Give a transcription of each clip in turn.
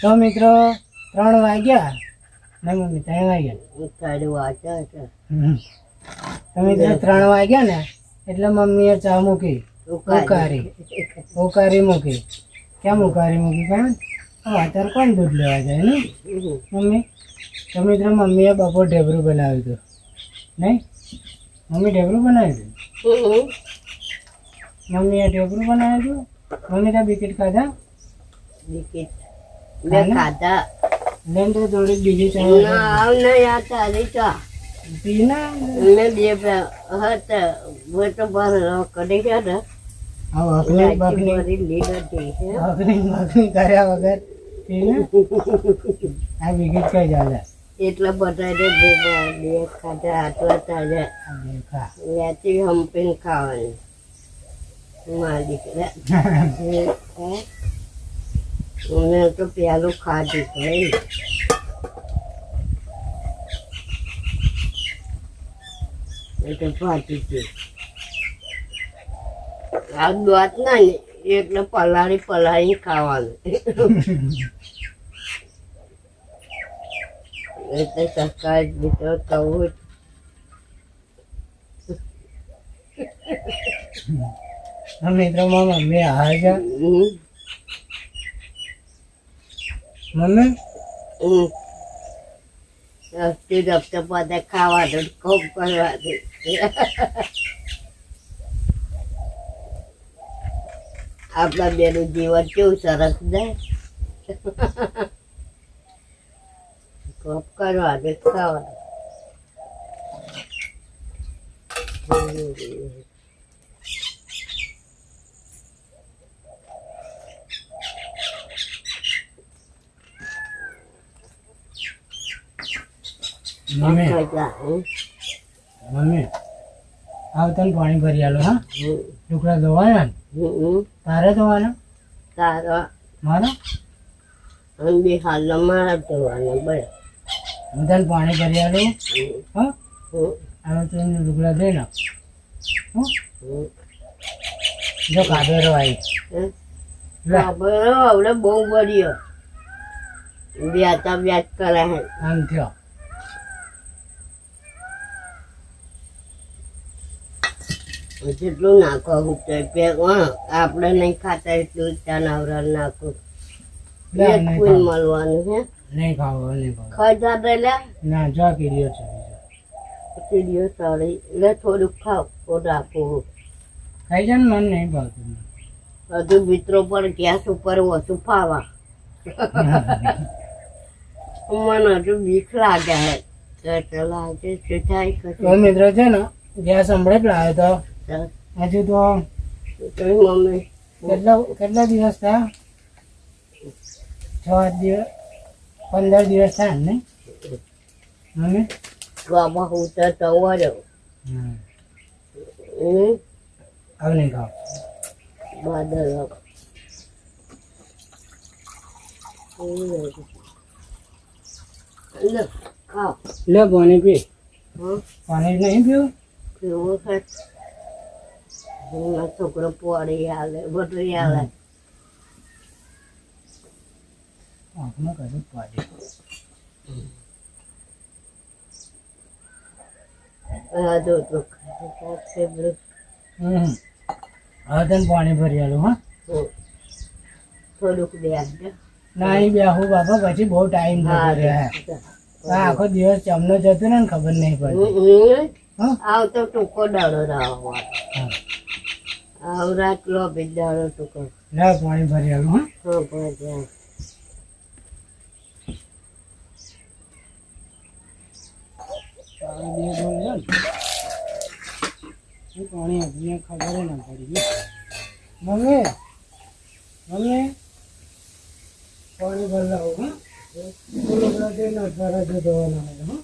તો મિત્રો ત્રણ વાગ્યા. ના મમ્મી ત્રણ વાગ્યા. તો મિત્રો ત્રણ વાગ્યા ને એટલે મમ્મીએ ચા મૂકી. ઉકારી ઉકારી મૂકી. કેમ ઉકારી મૂકી? કારણ અત્યારે કોણ દૂધ લેવા જાય ને? મમ્મી? તો મિત્રો મમ્મીએ બપોર ઢેબરું બનાવ્યું હતું. નહીં? મમ્મી ઢેબરું બનાવ્યું હતું? મમ્મીએ ઢેબરું બનાવ્યું હતું? મમ્મી તો બિકિટ ખાધા? બિસ્કિટ મેં ખાધા લેન જોડે બીજી ચા ના આવ નહીં આ તારી ચા પી ના મેં બે હતા મેં તો બહાર કરી ગયા ને લીલાટી છે અખની બખની કર્યા વગર આ બિસ્કિટ કઈ ચાલે એટલે બધાને બે ખાધા આટલા તાજા લેતી હંપીને ખાવાની મારી દીકરા મેં તો પેલું ખાધું ભાઈ એ તો ફાટી ગયું. આ ના ને એટલે પલાળી પલાળી ખાવાનું. એટલે સરકાર મિત્રો થવું જ. મિત્રો મારા મમ્મી આવે હમ રસ્તે રસ્તે બધા આપણા બેનું જીવન કેવું સરસ ને ખૂબ કરવાનું ખાવાનું મમ્મી. મમ્મી આવ તને પાણી ભરી આલો હા? ટુકડા ધોવાના? તારે ધોવાના? તારો. મારો? આમ બી હાલ મારા ધોવાના બરાબર હું તને પાણી ભરી આલું. હા? હવે તું એને ટુકડા દઈ નાખ. હો? હમ. જો કાબેરો આવી હમ લે. બહુ બળ્યો. વ્યાતા વ્યાજ કરે હે આમ થયો. જેટલું નાખો હું. આપણે નહીં ખાતા એટલું જનાવર નાખું. મળવાનું હે નહીં ખાવું નહીં ખાવું ખાધા પેલા ના જો કીધું છે સીડીઓ સળી. એટલે થોડુંક ખાવ તો ખાઈ જાય ને મને નહીં ભાવતું. હજુ મિત્રો પર ગેસ ઉપર ઓછું ફાવા. મને હજુ બીક લાગે હે લાગે થાય મિત્રો છે ને ગેસ હમણાં જ લાવ્યો તો. હજુ તો કેટલા કેટલા દિવસ થયા? છ દિવસ પંદર દિવસ થયા ને? મમ્મી બાબા હું તો હમ. હમ. હવે નહીં ખાવ લે પાણી પી. પાણી નહીં પીવું? મારો છોકરો પોળી હાલે બધું હાલે. આંખમાં કશું પાડી. તો તને પાણી ભરી આલું હા. થોડુંક બે આપજો. ના બેહું બાપા પછી બહુ ટાઈમ જતો હા, આખો દિવસ ચમનો જતો ને ખબર નહીં પડે. આવતો ટૂંકો ડાળો રાવો હા આવ રાખલો બી દાડો ટૂંકો લે પાણી ભરી આલું હા. હા ભજા પાણી બે બોલ લે ને. પાણી આપણને ખબર ના પડી ગઈ મમ્મી મમ્મી. પાણી ભરી હા. બોલો જો હા.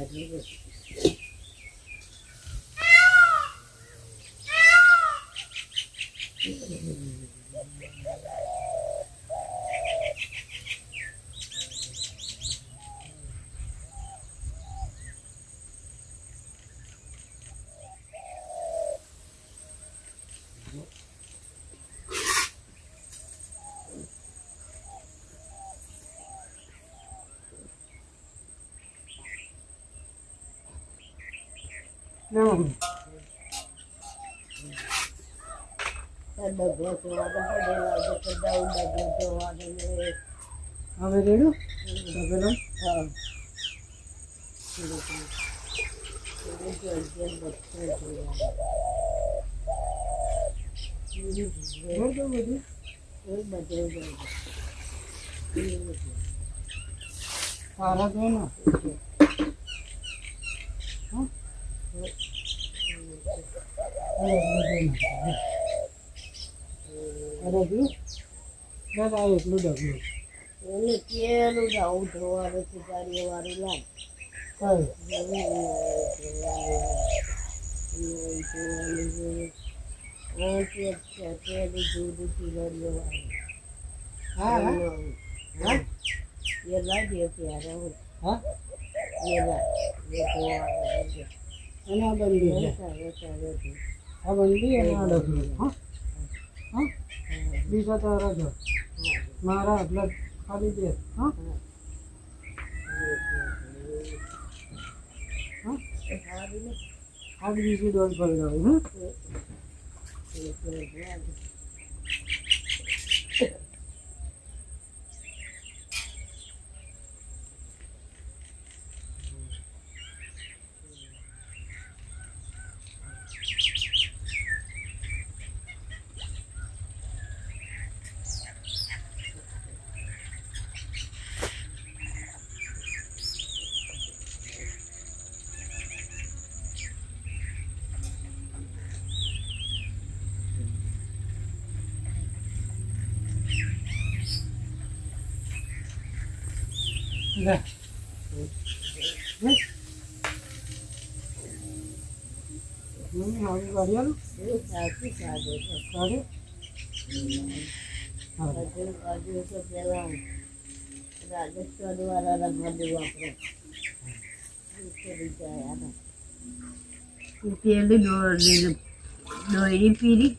aqui ના મમ્મી ડગલો જોવા તો પડેલા ડગલો ને હવે રેડું ડબેલો હા? જોજે બધું જોવા રોડ તો એ બધું જોજે સારા તો ને અરે એટલું બસ આ એટલું ડબલું એને કેલું જાવું ધોવાનું છે વાળું લાગ હા? આ બંધી અને આ ડબલું હા. હા. બીજા તારા જો મારા આટલા ખાલી દે હા. હા. આ બીજી ડોલ પડી રહ્યું હા? લે આવી ગાડી આલું ગાડી હા રાજસ્થાન વાળા દેવું આપણે પેલી દોરી પીરી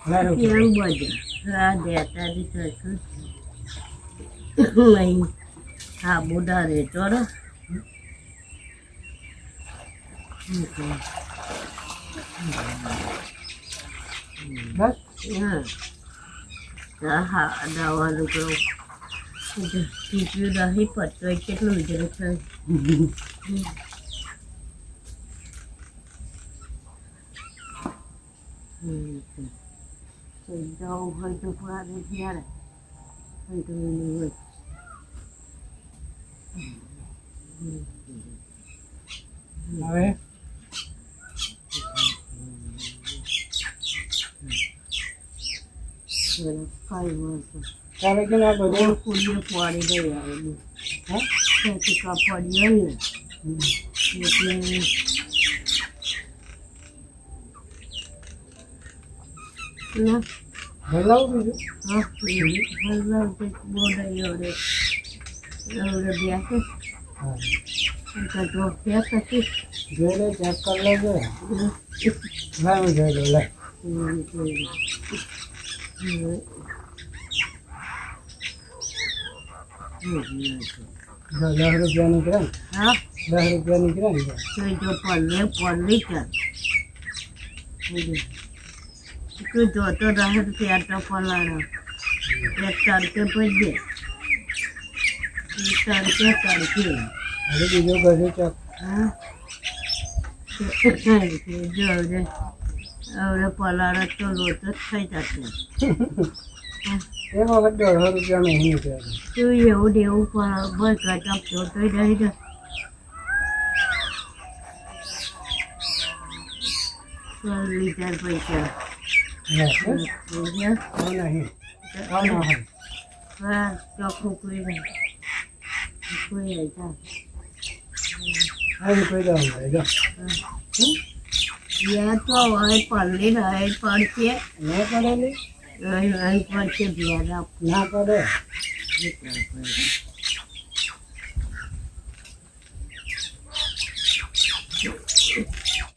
સારું કેવું બધું હા દેતાજી થતું નહીં હા બુઢા રે ચોરો બસ હા હા દવાનું તો ટીપ્યું નહીં પડતો એ કેટલું જરૂર થાય જવું હોય તો પુરાને જ્યારે હોય તો એનું હોય હવે? ચાલે કે ના બધું? પાડી ગઈ આવેલી હા? ત્યાંથી કાપડી ને? એટલે ના બીજું? હા હલવા બોર્ડર એવડે દસ રૂપિયા નીકળે હા દસ રૂપિયા નીકળે ને જો. જો પલ્લે કર તું જોતો રહે ત્યાં તો પલાળો એક તડકે પડી જાય તડકે તડકે હવે બીજું કશું ચેક હા જો હવે હવે પલાળો તો લોટ જ થઈ જશે એક વખત દોઢસો રૂપિયા નહીં નીકળે તું એવું દેવું પણ બસ ગટપ જોતો રહી જાય ચાલ લીટર પૈસા લે બસ. હા આ નહીં આ ના હોય ચોખ્ખું કોઈ નહીં કોઈ હતા હવે કોઈ દવા મળે જો યા તો હવે પલ્લી રહે પડશે ના પડે અહીં પડશે ધ્યાન ના પડે